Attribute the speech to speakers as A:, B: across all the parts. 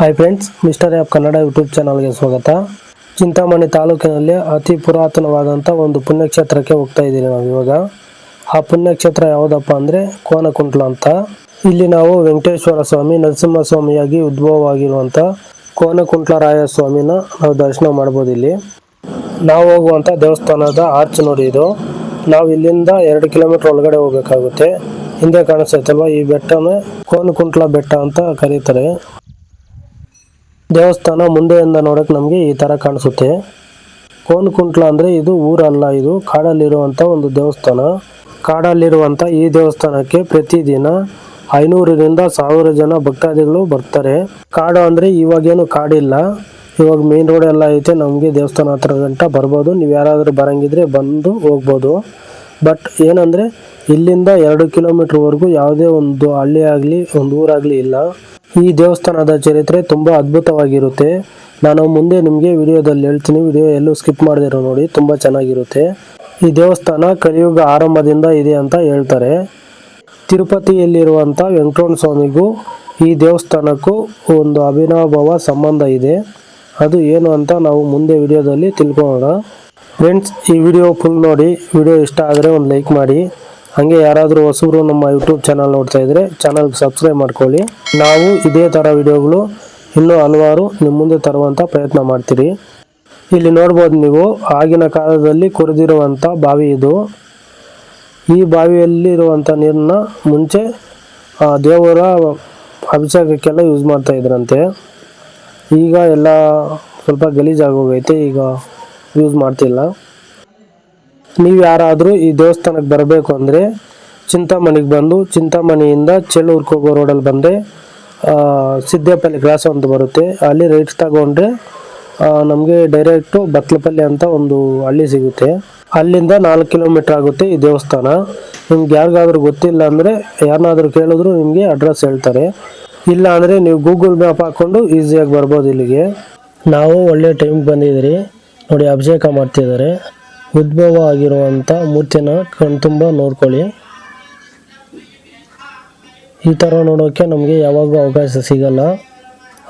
A: Hi friends mister of Kannada YouTube ಚಾನಲ್ಗೆ ಸ್ವಾಗತ. ಚಿಂತಾಮಣಿ ತಾಲೂಕಿನಲ್ಲಿ ಅತಿ ಪುರಾತನವಾದಂಥ ಒಂದು ಪುಣ್ಯಕ್ಷೇತ್ರಕ್ಕೆ ಹೋಗ್ತಾ ಇದ್ದೀವಿ ನಾವು ಇವಾಗ. ಆ ಪುಣ್ಯಕ್ಷೇತ್ರ ಯಾವುದಪ್ಪ ಅಂದರೆ ಕೋನಕುಂಟ್ಲ ಅಂತ. ಇಲ್ಲಿ ನಾವು ವೆಂಕಟೇಶ್ವರ ಸ್ವಾಮಿ, ನರಸಿಂಹಸ್ವಾಮಿಯಾಗಿ ಉದ್ಭವವಾಗಿರುವಂಥ ಕೋನಕುಂಟ್ಲರಾಯ ಸ್ವಾಮಿನ ನಾವು ದರ್ಶನ ಮಾಡ್ಬೋದು ಇಲ್ಲಿ. ನಾವು ಹೋಗುವಂಥ ದೇವಸ್ಥಾನದ ಆರ್ಚ್ ನೋಡಿ ಇದು. ನಾವು ಇಲ್ಲಿಂದ ಎರಡು ಕಿಲೋಮೀಟರ್ ಒಳಗಡೆ ಹೋಗ್ಬೇಕಾಗುತ್ತೆ. ಹಿಂದೆ ಕಾಣಿಸ್ತೈತಲ್ವ ಈ ಬೆಟ್ಟನೇ ಕೋನಕುಂಟ್ಲ ಬೆಟ್ಟ ಅಂತ ಕರೀತಾರೆ. ದೇವಸ್ಥಾನ ಮುಂದೆಯಿಂದ ನೋಡೋಕೆ ನಮಗೆ ಈ ಥರ ಕಾಣಿಸುತ್ತೆ. ಕೋನಕುಂಟ್ಲ ಅಂದರೆ ಇದು ಊರಲ್ಲ, ಇದು ಕಾಡಲ್ಲಿರುವಂಥ ಒಂದು ದೇವಸ್ಥಾನ. ಕಾಡಲ್ಲಿರುವಂಥ ಈ ದೇವಸ್ಥಾನಕ್ಕೆ ಪ್ರತಿದಿನ ಐನೂರರಿಂದ ಸಾವಿರ ಜನ ಭಕ್ತಾದಿಗಳು ಬರ್ತಾರೆ. ಕಾಡು ಅಂದರೆ ಇವಾಗೇನು ಕಾಡಿಲ್ಲ. ಇವಾಗ ಮೇನ್ ರೋಡ್ ಎಲ್ಲ ಐತೆ, ನಮಗೆ ದೇವಸ್ಥಾನ ಹತ್ರ ಗಂಟ ಬರ್ಬೋದು. ನೀವು ಯಾರಾದರೂ ಬರಂಗಿದ್ರೆ ಬಂದು ಹೋಗ್ಬೋದು. ಬಟ್ ಏನಂದರೆ ಇಲ್ಲಿಂದ ಎರಡು ಕಿಲೋಮೀಟ್ರ್ವರೆಗೂ ಯಾವುದೇ ಒಂದು ಹಳ್ಳಿ ಆಗಲಿ, ಒಂದು ಊರಾಗಲಿ ಇಲ್ಲ. ಈ ದೇವಸ್ಥಾನದ ಚರಿತ್ರೆ ತುಂಬ ಅದ್ಭುತವಾಗಿರುತ್ತೆ. ನಾನು ಮುಂದೆ ನಿಮಗೆ ವಿಡಿಯೋದಲ್ಲಿ ಹೇಳ್ತೀನಿ. ವಿಡಿಯೋ ಎಲ್ಲೂ ಸ್ಕಿಪ್ ಮಾಡಿದಿರೋ ನೋಡಿ, ತುಂಬ ಚೆನ್ನಾಗಿರುತ್ತೆ. ಈ ದೇವಸ್ಥಾನ ಕಲಿಯುಗ ಆರಂಭದಿಂದ ಇದೆ ಅಂತ ಹೇಳ್ತಾರೆ. ತಿರುಪತಿಯಲ್ಲಿರುವಂಥ ವೆಂಕಟರಮಣ ಸ್ವಾಮಿಗೂ ಈ ದೇವಸ್ಥಾನಕ್ಕೂ ಒಂದು ಅಭಿನವಭಾವ ಸಂಬಂಧ ಇದೆ. ಅದು ಏನು ಅಂತ ನಾವು ಮುಂದೆ ವಿಡಿಯೋದಲ್ಲಿ ತಿಳ್ಕೊಳ್ಳೋಣ. ಫ್ರೆಂಡ್ಸ್ ಈ ವಿಡಿಯೋ ಫುಲ್ ನೋಡಿ. ವಿಡಿಯೋ ಇಷ್ಟ ಆದರೆ ಒಂದು ಲೈಕ್ ಮಾಡಿ. ಹಾಗೆ ಯಾರಾದರೂ ಹೊಸಬರು ನಮ್ಮ ಯೂಟ್ಯೂಬ್ ಚಾನಲ್ ನೋಡ್ತಾ ಇದ್ದರೆ ಚಾನಲ್ಗೆ ಸಬ್ಸ್ಕ್ರೈಬ್ ಮಾಡ್ಕೊಳ್ಳಿ. ನಾವು ಇದೇ ಥರ ವಿಡಿಯೋಗಳು ಇನ್ನೂ ಹಲವಾರು ನಿಮ್ಮ ಮುಂದೆ ತರುವಂಥ ಪ್ರಯತ್ನ ಮಾಡ್ತೀರಿ. ಇಲ್ಲಿ ನೋಡ್ಬೋದು ನೀವು ಆಗಿನ ಕಾಲದಲ್ಲಿ ಕೊರೆದಿರುವಂಥ ಬಾವಿ ಇದು. ಈ ಬಾವಿಯಲ್ಲಿರುವಂಥ ನೀರನ್ನ ಮುಂಚೆ ದೇವರ ಅಭಿಷೇಕಕ್ಕೆಲ್ಲ ಯೂಸ್ ಮಾಡ್ತಾ ಇದ್ರಂತೆ. ಈಗ ಎಲ್ಲ ಸ್ವಲ್ಪ ಗಲೀಜಾಗೋಗೈತೆ, ಈಗ ಯೂಸ್ ಮಾಡ್ತಿಲ್ಲ. ನೀವು ಯಾರಾದರೂ ಈ ದೇವಸ್ಥಾನಕ್ಕೆ ಬರಬೇಕು ಅಂದರೆ ಚಿಂತಾಮಣಿಗೆ ಬಂದು ಚಿಂತಾಮಣಿಯಿಂದ ಚೆಳ್ಳೂರ್ಗೆ ಹೋಗೋ ರೋಡಲ್ಲಿ ಬಂದರೆ ಸಿದ್ದೇಪಲ್ಲಿ ಕ್ರಾಸ್ ಅಂತ ಬರುತ್ತೆ. ಅಲ್ಲಿ ರೈಟ್ ತಗೊಂಡ್ರೆ ನಮಗೆ ಡೈರೆಕ್ಟು ಬತ್ಲಪಲ್ಲಿ ಅಂತ ಒಂದು ಹಳ್ಳಿ ಸಿಗುತ್ತೆ. ಅಲ್ಲಿಂದ ನಾಲ್ಕು ಕಿಲೋಮೀಟ್ರ್ ಆಗುತ್ತೆ ಈ ದೇವಸ್ಥಾನ. ನಿಮ್ಗೆ ಯಾರಿಗಾದ್ರೂ ಗೊತ್ತಿಲ್ಲ ಅಂದರೆ ಯಾರನ್ನಾದರೂ ಕೇಳಿದ್ರು ನಿಮಗೆ ಅಡ್ರೆಸ್ ಹೇಳ್ತಾರೆ. ಇಲ್ಲ ಅಂದರೆ ನೀವು ಗೂಗಲ್ ಮ್ಯಾಪ್ ಹಾಕ್ಕೊಂಡು ಈಸಿಯಾಗಿ ಬರ್ಬೋದು ಇಲ್ಲಿಗೆ. ನಾವು ಒಳ್ಳೆ ಟೈಮ್ಗೆ ಬಂದಿದ್ದೀರಿ. ನೋಡಿ, ಅಭಿಷೇಕ ಮಾಡ್ತಿದ್ದಾರೆ. ಉದ್ಭವ ಆಗಿರುವಂಥ ಮೂರ್ತಿನ ಕಣ್ತುಂಬ ನೋಡ್ಕೊಳ್ಳಿ. ಈ ಥರ ನೋಡೋಕ್ಕೆ ನಮಗೆ ಯಾವಾಗೂ ಅವಕಾಶ ಸಿಗಲ್ಲ.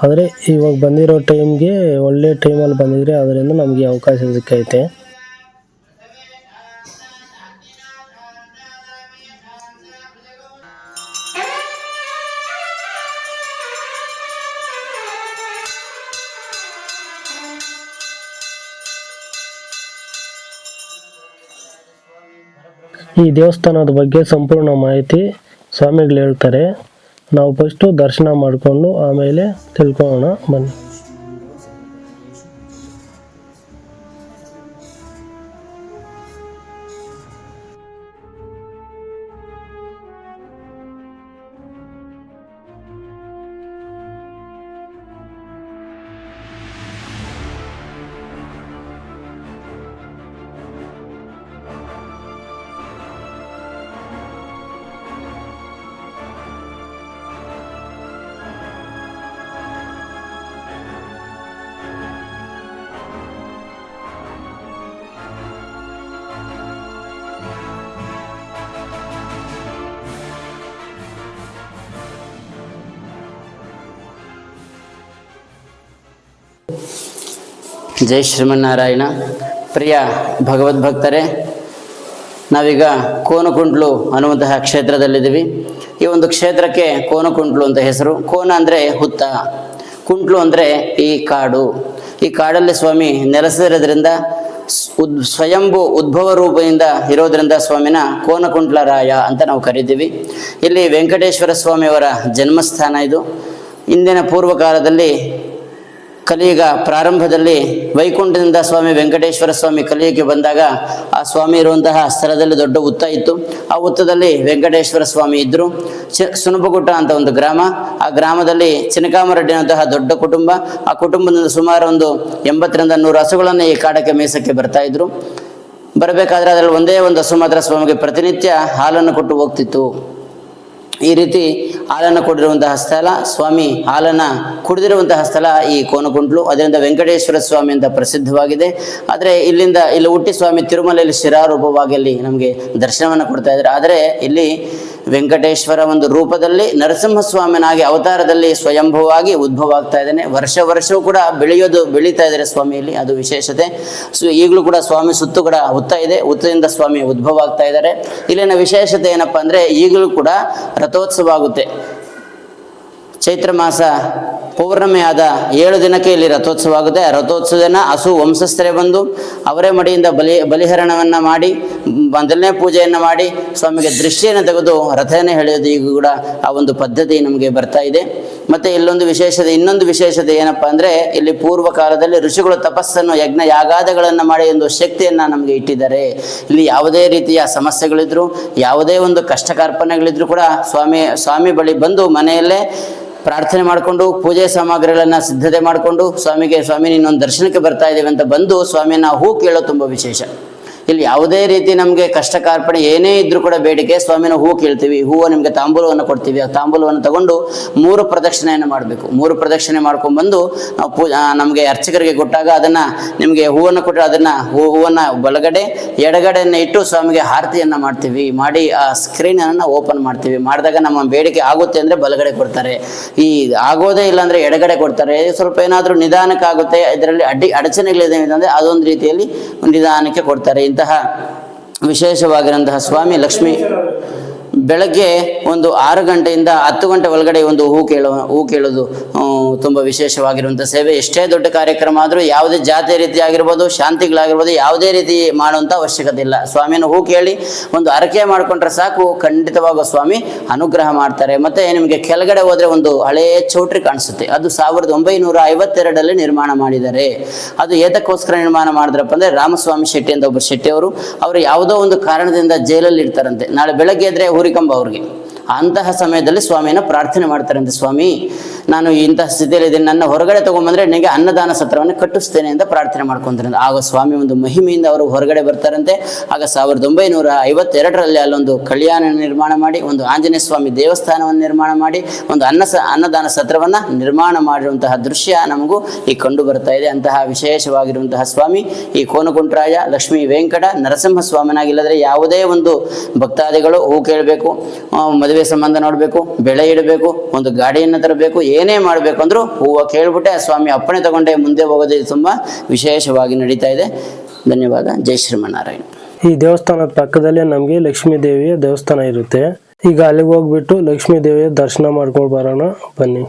A: ಆದರೆ ಇವಾಗ ಬಂದಿರೋ ಟೈಮ್ಗೆ ಒಳ್ಳೆ ಟೈಮಲ್ಲಿ ಬಂದಿದ್ರೆ ಅದರಿಂದ ನಮಗೆ ಅವಕಾಶ ಸಿಕ್ಕೈತೆ. ಈ ದೇವಸ್ಥಾನದ ಬಗ್ಗೆ ಸಂಪೂರ್ಣ ಮಾಹಿತಿ ಸ್ವಾಮಿಗಳು ಹೇಳ್ತಾರೆ. ನಾವು ಫಸ್ಟು ದರ್ಶನ ಮಾಡಿಕೊಂಡು ಆಮೇಲೆ ತಿಳ್ಕೊಳ್ಳೋಣ. ಬನ್ನಿ.
B: ಜೈ ಶ್ರೀಮನ್ನಾರಾಯಣ. ಪ್ರಿಯ ಭಗವದ್ಭಕ್ತರೇ ನಾವೀಗ ಕೋನಕುಂಟ್ಲು ಅನ್ನುವಂತಹ ಕ್ಷೇತ್ರದಲ್ಲಿದ್ದೀವಿ. ಈ ಒಂದು ಕ್ಷೇತ್ರಕ್ಕೆ ಕೋನಕುಂಟ್ಲು ಅಂತ ಹೆಸರು. ಕೋನ ಅಂದರೆ ಹುತ್ತ, ಕುಂಟ್ಲು ಅಂದರೆ ಈ ಕಾಡು. ಈ ಕಾಡಲ್ಲಿ ಸ್ವಾಮಿ ನೆಲೆಸಿರೋದ್ರಿಂದ ಉದ್ ಸ್ವಯಂಭೂ ಉದ್ಭವ ರೂಪದಿಂದ ಇರೋದ್ರಿಂದ ಸ್ವಾಮಿನ ಕೋನಕುಂಟ್ಲರಾಯ ಅಂತ ನಾವು ಕರಿತೀವಿ. ಇಲ್ಲಿ ವೆಂಕಟೇಶ್ವರ ಸ್ವಾಮಿಯವರ ಜನ್ಮಸ್ಥಾನ ಇದು. ಇಂದಿನ ಪೂರ್ವ ಕಾಲದಲ್ಲಿ ಕಲಿಯುಗ ಪ್ರಾರಂಭದಲ್ಲಿ ವೈಕುಂಠದಿಂದ ಸ್ವಾಮಿ ವೆಂಕಟೇಶ್ವರ ಸ್ವಾಮಿ ಕಲಿಯುಗಕ್ಕೆ ಬಂದಾಗ ಆ ಸ್ವಾಮಿ ಇರುವಂತಹ ಸ್ಥಳದಲ್ಲಿ ದೊಡ್ಡ ಉತ್ತ ಇತ್ತು. ಆ ಉತ್ತದಲ್ಲಿ ವೆಂಕಟೇಶ್ವರ ಸ್ವಾಮಿ ಇದ್ದರು ಚ ಅಂತ ಒಂದು ಗ್ರಾಮ. ಆ ಗ್ರಾಮದಲ್ಲಿ ಚಿನಕಾಮರೆಡ್ಡಿ ಅನ್ನುವಂತಹ ದೊಡ್ಡ ಕುಟುಂಬ. ಆ ಕುಟುಂಬದಿಂದ ಸುಮಾರು ಒಂದು ಎಂಬತ್ತರಿಂದ ನೂರು ಹಸುಗಳನ್ನು ಈ ಕಾಡಕ್ಕೆ ಮೇಸಕ್ಕೆ ಬರ್ತಾ ಇದ್ರು. ಬರಬೇಕಾದ್ರೆ ಅದರಲ್ಲಿ ಒಂದೇ ಒಂದು ಹಸು ಮಾತ್ರ ಸ್ವಾಮಿಗೆ ಪ್ರತಿನಿತ್ಯ ಹಾಲನ್ನು ಕೊಟ್ಟು ಹೋಗ್ತಿತ್ತು. ಈ ರೀತಿ ಹಾಲನ್ನು ಕೊಡಿರುವಂತಹ ಸ್ಥಳ, ಸ್ವಾಮಿ ಹಾಲನ್ನು ಕುಡಿದಿರುವಂತಹ ಸ್ಥಳ ಈ ಕೋನಕುಂಟ್ಲು. ಅದರಿಂದ ವೆಂಕಟೇಶ್ವರ ಸ್ವಾಮಿ ಅಂತ ಪ್ರಸಿದ್ಧವಾಗಿದೆ. ಆದರೆ ಇಲ್ಲಿಂದ ಇಲ್ಲಿ ಹುಟ್ಟಿ ಸ್ವಾಮಿ ತಿರುಮಲೆಯಲ್ಲಿ ಶಿರಾರೂಪವಾಗಿ ಅಲ್ಲಿ ನಮಗೆ ದರ್ಶನವನ್ನು ಕೊಡ್ತಾ ಇದ್ದಾರೆ. ಆದರೆ ಇಲ್ಲಿ ವೆಂಕಟೇಶ್ವರ ಒಂದು ರೂಪದಲ್ಲಿ ನರಸಿಂಹಸ್ವಾಮಿನಾಗಿ ಅವತಾರದಲ್ಲಿ ಸ್ವಯಂಭವಾಗಿ ಉದ್ಭವ ಆಗ್ತಾ ಇದ್ದಾನೆ. ವರ್ಷ ವರ್ಷವೂ ಕೂಡ ಬೆಳೆಯೋದು ಬೆಳೀತಾ ಇದ್ದಾರೆ ಸ್ವಾಮಿಯಲ್ಲಿ, ಅದು ವಿಶೇಷತೆ. ಸೊ, ಈಗಲೂ ಕೂಡ ಸ್ವಾಮಿ ಸುತ್ತು ಕೂಡ ಹುತ್ತ ಇದೆ, ಹುತ್ತದಿಂದ ಸ್ವಾಮಿ ಉದ್ಭವ ಆಗ್ತಾ ಇದ್ದಾರೆ. ಇಲ್ಲಿನ ವಿಶೇಷತೆ ಏನಪ್ಪಾ ಅಂದ್ರೆ ಈಗಲೂ ಕೂಡ ರಥೋತ್ಸವ ಆಗುತ್ತೆ. ಚೈತ್ರ ಮಾಸ ಪೌರ್ಣಮಿ ಆದ ಏಳು ದಿನಕ್ಕೆ ಇಲ್ಲಿ ರಥೋತ್ಸವ ಆಗುತ್ತೆ ರಥೋತ್ಸವನ ಹಸು ವಂಶಸ್ಥರೇ ಬಂದು ಅವರೇ ಮಡಿಯಿಂದ ಬಲಿ, ಬಲಿಹರಣವನ್ನು ಮಾಡಿ ಮೊದಲನೇ ಪೂಜೆಯನ್ನು ಮಾಡಿ ಸ್ವಾಮಿಗೆ ದೃಷ್ಟಿಯನ್ನು ತೆಗೆದು ರಥನೇ ಎಳೆಯೋದು ಈಗ ಕೂಡ ಆ ಒಂದು ಪದ್ಧತಿ ನಮಗೆ ಬರ್ತಾ ಇದೆ. ಮತ್ತೆ ಇಲ್ಲೊಂದು ವಿಶೇಷತೆ, ಇನ್ನೊಂದು ವಿಶೇಷತೆ ಏನಪ್ಪ ಅಂದ್ರೆ ಇಲ್ಲಿ ಪೂರ್ವ ಕಾಲದಲ್ಲಿ ಋಷಿಗಳು ತಪಸ್ಸನ್ನು ಯಜ್ಞ ಯಾಗಾದಗಳನ್ನು ಮಾಡಿ ಒಂದು ಶಕ್ತಿಯನ್ನ ನಮಗೆ ಇಟ್ಟಿದ್ದಾರೆ. ಇಲ್ಲಿ ಯಾವುದೇ ರೀತಿಯ ಸಮಸ್ಯೆಗಳಿದ್ರು, ಯಾವುದೇ ಒಂದು ಕಷ್ಟ ಕಾರ್ಪಣ್ಯಗಳಿದ್ರು ಕೂಡ ಸ್ವಾಮಿ ಸ್ವಾಮಿ ಬಳಿ ಬಂದು ಮನೆಯಲ್ಲೇ ಪ್ರಾರ್ಥನೆ ಮಾಡಿಕೊಂಡು ಪೂಜೆ ಸಾಮಗ್ರಿಗಳನ್ನ ಸಿದ್ಧತೆ ಮಾಡಿಕೊಂಡು ಸ್ವಾಮಿಗೆ, ಸ್ವಾಮಿ ಇನ್ನೊಂದು ದರ್ಶನಕ್ಕೆ ಬರ್ತಾ ಇದ್ದೇವೆ ಅಂತ ಬಂದು ಸ್ವಾಮಿನ ಹೂ ಕೇಳೋ ತುಂಬ ವಿಶೇಷ. ಇಲ್ಲಿ ಯಾವುದೇ ರೀತಿ ನಮಗೆ ಕಷ್ಟ ಕಾರ್ಪಣೆ ಏನೇ ಇದ್ರೂ ಕೂಡ ಬೇಡಿಕೆ, ಸ್ವಾಮಿನ ಹೂ ಕೇಳ್ತೀವಿ. ಹೂವು ನಿಮಗೆ ತಾಂಬೂಲವನ್ನು ಕೊಡ್ತೀವಿ. ಆ ತಾಂಬೂಲವನ್ನು ತಗೊಂಡು ಮೂರು ಪ್ರದಕ್ಷಿಣೆಯನ್ನು ಮಾಡಬೇಕು. ಮೂರು ಪ್ರದಕ್ಷಿಣೆ ಮಾಡ್ಕೊಂಡು ಬಂದು ನಾವು ಪೂ ನಮಗೆ ಅರ್ಚಕರಿಗೆ ಕೊಟ್ಟಾಗ ಅದನ್ನು ನಿಮಗೆ ಹೂವನ್ನು ಕೊಟ್ಟರೆ ಅದನ್ನು ಹೂ, ಹೂವನ್ನು ಬಲಗಡೆ ಎಡಗಡೆಯನ್ನು ಇಟ್ಟು ಸ್ವಾಮಿಗೆ ಆರತಿಯನ್ನು ಮಾಡ್ತೀವಿ. ಮಾಡಿ ಆ ಸ್ಕ್ರೀನನ್ನು ಓಪನ್ ಮಾಡ್ತೀವಿ. ಮಾಡಿದಾಗ ನಮ್ಮ ಬೇಡಿಕೆ ಆಗುತ್ತೆ ಅಂದರೆ ಬಲಗಡೆ ಕೊಡ್ತಾರೆ. ಈ ಆಗೋದೇ ಇಲ್ಲ ಅಂದ್ರೆ ಎಡಗಡೆ ಕೊಡ್ತಾರೆ. ಸ್ವಲ್ಪ ಏನಾದರೂ ನಿಧಾನಕ್ಕಾಗುತ್ತೆ. ಇದರಲ್ಲಿ ಅಡ್ಡಿ, ಅಡಚಣೆಗಳಿದೆ ಅಂದರೆ ಅದೊಂದು ರೀತಿಯಲ್ಲಿ ನಿಧಾನಕ್ಕೆ ಕೊಡ್ತಾರೆ. ಇಂತಹ ವಿಶೇಷವಾಗಿರುವಂತಹ ಸ್ವಾಮಿ ಲಕ್ಷ್ಮಿ ಬೆಳಗ್ಗೆ ಒಂದು ಆರು ಗಂಟೆಯಿಂದ ಹತ್ತು ಗಂಟೆ ಒಳಗಡೆ ಒಂದು ಹೂ ಕೇಳೋ, ಹೂ ಕೇಳೋದು ತುಂಬ ವಿಶೇಷವಾಗಿರುವಂಥ ಸೇವೆ. ಎಷ್ಟೇ ದೊಡ್ಡ ಕಾರ್ಯಕ್ರಮ ಆದರೂ ಯಾವುದೇ ಜಾತಿ, ರೀತಿ ಆಗಿರ್ಬೋದು, ಶಾಂತಿಗಳಾಗಿರ್ಬೋದು, ಯಾವುದೇ ರೀತಿ ಮಾಡುವಂಥ ಅವಶ್ಯಕತೆ ಇಲ್ಲ. ಸ್ವಾಮಿಯನ್ನು ಹೂ ಕೇಳಿ ಒಂದು ಅರಕೆ ಮಾಡಿಕೊಂಡ್ರೆ ಸಾಕು. ಖಂಡಿತವಾಗ ಸ್ವಾಮಿ ಅನುಗ್ರಹ ಮಾಡ್ತಾರೆ. ಮತ್ತು ನಿಮಗೆ ಕೆಳಗಡೆ ಹೋದರೆ ಒಂದು ಹಳೆಯ ಚೌಟ್ರಿ ಕಾಣಿಸುತ್ತೆ. ಅದು ಸಾವಿರದ ಒಂಬೈನೂರ ಐವತ್ತೆರಡರಲ್ಲಿ ನಿರ್ಮಾಣ ಮಾಡಿದ್ದಾರೆ. ಅದು ಏತಕ್ಕೋಸ್ಕರ ನಿರ್ಮಾಣ ಮಾಡಿದ್ರಪ್ಪ ಅಂದ್ರೆ ರಾಮಸ್ವಾಮಿ ಶೆಟ್ಟಿ ಅಂತ ಒಬ್ಬ ಶೆಟ್ಟಿ ಅವರು ಅವರು ಯಾವುದೋ ಒಂದು ಕಾರಣದಿಂದ ಜೈಲಲ್ಲಿ ಇರ್ತಾರಂತೆ. ನಾಳೆ ಬೆಳಗ್ಗೆ ಎದ್ರೆ ಹುರಿಕಂಬ ಅವ್ರಿಗೆ. ಅಂತಹ ಸಮಯದಲ್ಲಿ ಸ್ವಾಮಿಯನ್ನು ಪ್ರಾರ್ಥನೆ ಮಾಡ್ತಾರಂತೆ ಸ್ವಾಮಿ. ನಾನು ಇಂತಹ ಸ್ಥಿತಿಯಲ್ಲಿ ಇದ್ದೀನಿ ನನ್ನ ಹೊರಗಡೆ ತಗೊಂಬಂದ್ರೆ ನನಗೆ ಅನ್ನದಾನ ಸತ್ರವನ್ನು ಕಟ್ಟಿಸ್ತೇನೆ ಅಂತ ಪ್ರಾರ್ಥನೆ ಮಾಡ್ಕೊಂತಾರೆ ಆಗ ಸ್ವಾಮಿ ಒಂದು ಮಹಿಮೆಯಿಂದ ಅವರು ಹೊರಗಡೆ ಬರ್ತಾರಂತೆ. ಆಗ ಸಾವಿರದ ಒಂಬೈನೂರ ಐವತ್ತೆರಡರಲ್ಲಿ ಅಲ್ಲೊಂದು ಕಲ್ಯಾಣ ನಿರ್ಮಾಣ ಮಾಡಿ, ಒಂದು ಆಂಜನೇಯ ಸ್ವಾಮಿ ದೇವಸ್ಥಾನವನ್ನು ನಿರ್ಮಾಣ ಮಾಡಿ, ಒಂದು ಅನ್ನ ಅನ್ನದಾನ ಸತ್ರವನ್ನು ನಿರ್ಮಾಣ ಮಾಡಿರುವಂತಹ ದೃಶ್ಯ ನಮಗೂ ಈ ಕಂಡು ಬರ್ತಾ ಇದೆ. ಅಂತಹ ವಿಶೇಷವಾಗಿರುವಂತಹ ಸ್ವಾಮಿ, ಈ ಕೋನಕುಂಟ್ರಾಯ, ಲಕ್ಷ್ಮೀ ವೆಂಕಟ ನರಸಿಂಹ ಸ್ವಾಮಿನಾಗಿಲ್ಲದ್ರೆ ಯಾವುದೇ ಒಂದು ಭಕ್ತಾದಿಗಳು ಹೂ ಕೇಳಬೇಕು ಮದುವೆ ಸಂಬಂಧ ನೋಡಬೇಕು, ಬೆಳೆ ಇಡಬೇಕು, ಒಂದು ಗಾಡಿಯನ್ನು ತರಬೇಕು ಏನೇ ಮಾಡಬೇಕು ಅಂದರೂ ಹೂವು ಕೇಳ್ಬಿಟ್ಟೆ, ಸ್ವಾಮಿ ಅಪ್ಪಣೆ ತಗೊಂಡೆ, ಮುಂದೆ ಹೋಗೋದು ತುಂಬ ವಿಶೇಷವಾಗಿ ನಡೀತಾ ಇದೆ. ಧನ್ಯವಾದ. ಜೈ ಶ್ರೀಮನಾರಾಯಣ
A: ಈ ದೇವಸ್ಥಾನದ ಪಕ್ಕದಲ್ಲೇ ನಮಗೆ ಲಕ್ಷ್ಮೀ ದೇವಿಯ ದೇವಸ್ಥಾನ ಇರುತ್ತೆ. ಈಗ ಅಲ್ಲಿಗೆ ಹೋಗ್ಬಿಟ್ಟು ಲಕ್ಷ್ಮೀ ದೇವಿಯ ದರ್ಶನ ಮಾಡ್ಕೊಂಡು ಬರೋಣ. ಬನ್ನಿ.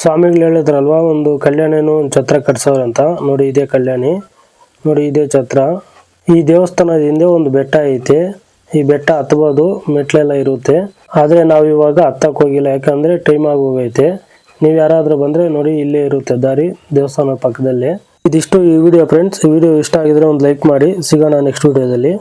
A: ಸ್ವಾಮಿಗಳು ಹೇಳಿದ್ರಲ್ವಾ, ಒಂದು ಕಲ್ಯಾಣಿನೂ ಒಂದು ಛತ್ರ ಅಂತ. ನೋಡಿ, ಇದೇ ಕಲ್ಯಾಣಿ. ನೋಡಿ, ಇದೇ ಛತ್ರ. ಈ ದೇವಸ್ಥಾನದ ಹಿಂದೆ ಒಂದು ಬೆಟ್ಟ ಐತೆ. ಈ ಬೆಟ್ಟ ಹತ್ಬೋದು, ಮೆಟ್ಲೆಲ್ಲ ಇರುತ್ತೆ. ಆದ್ರೆ ನಾವು ಇವಾಗ ಹತ್ತಕ್ಕೆ ಹೋಗಿಲ್ಲ. ಯಾಕಂದ್ರೆ ಟೈಮ್ ಆಗಿ ಹೋಗೈತೆ ನೀವು ಯಾರಾದರೂ ಬಂದ್ರೆ ನೋಡಿ, ಇಲ್ಲೇ ಇರುತ್ತೆ ದಾರಿ, ದೇವಸ್ಥಾನದ ಪಕ್ಕದಲ್ಲೇ. ಇದಿಷ್ಟು ಈ ವಿಡಿಯೋ ಫ್ರೆಂಡ್ಸ್ ಈ ವಿಡಿಯೋ ಇಷ್ಟ ಆಗಿದ್ರೆ ಒಂದು ಲೈಕ್ ಮಾಡಿ. ಸಿಗೋಣ ನೆಕ್ಸ್ಟ್ ವಿಡಿಯೋದಲ್ಲಿ